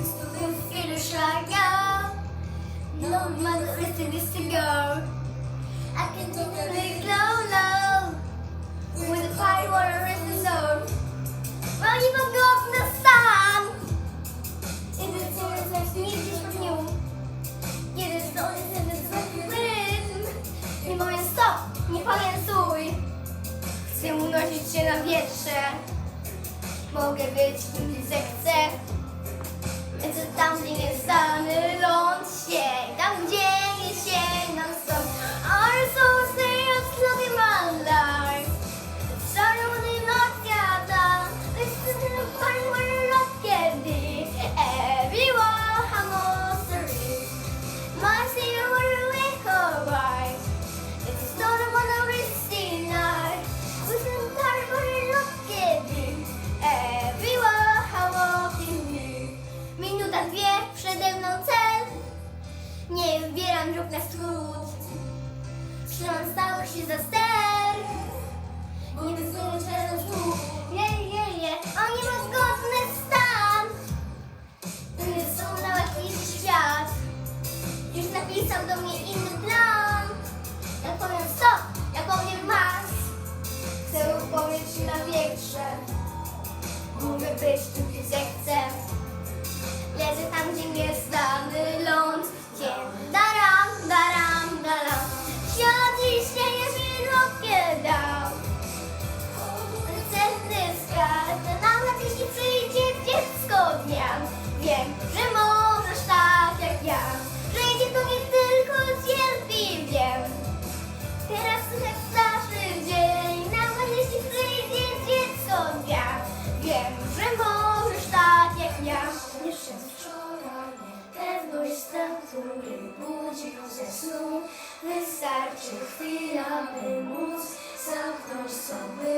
It's the got. No to go. I can a little low, low. With the fire water is the zone. Well, you can go in the sun. The forest, there's music from you. Nie powiem stop, nie powiem stój Chcę unosić się na wietrze Mogę być kim zechcę Lecę tam, nie stanę ląd się Minuta dwie, przede mną cel. Nie wybieram dróg na skrót Trzymam stało się za ster. Nie wysunę nóg Je, je, je Oni ma zgodny stan. Nie są na jakiś świat. Już napisał do mnie inny plan. Ja powiem stop, ja powiem mas. Chcę upomnieć na wietrze. Mogę być tu gdzie zechcę że możesz tak jak ja. Że idzie to nie tylko cierpi, wiem. Teraz słychać straszny dzień Nawet jeśli przyjdzie dziecko dnia Wiem, że możesz tak jak ja. Jeszcze wczoraj Pewność stan, który budził ze snu. Wystarczy chwila, by móc Zamknąć sobie